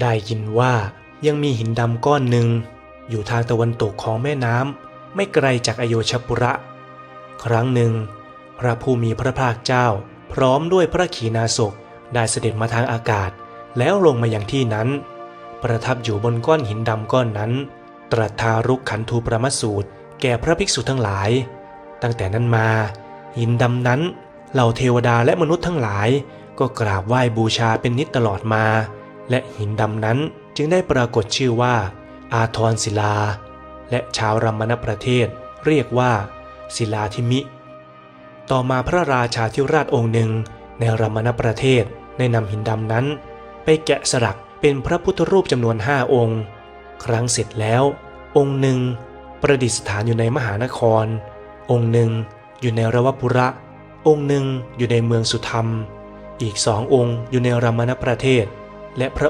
ได้ยินว่ายังมีหินดำก้อนหนึ่ง อยู่ทางตะวันตกของแม่น้ำไม่ไกลจากอโยชปุระ ครั้งหนึ่ง พระผู้มีพระภาคเจ้า พร้อมด้วยพระขีณาสกได้เสด็จมาทางอากาศ แล้วลงมาอย่างที่นั้น ประทับอยู่บนก้อนหินดำก้อนนั้น ตรัสทารุกขันธูประมสูตร แก่พระภิกษุทั้งหลาย ตั้งแต่นั้นมา หินดำนั้นเหล่าเทวดาและมนุษย์ทั้งหลาย ก็กราบไหว้บูชาเป็นนิจตลอดมา และหินดำนั้นจึงได้ปรากฏชื่อว่า อาทรศิลา และชาวรัมมณประเทศเรียกว่า ศิลาธิมิ ต่อมาพระราชาธิราชองค์หนึ่งในรัมมณประเทศได้นำหินดำนั้น ไปแกะสลักเป็นพระพุทธรูปจำนวนห้าองค์ ครั้งเสร็จแล้ว องค์หนึ่ง ประดิษฐานอยู่ในมหานคร องค์หนึ่งอยู่ในระวปุระ องค์หนึ่งอยู่ในเมืองสุธรรม อีกสององค์อยู่ในรัมมณประเทศ และพระ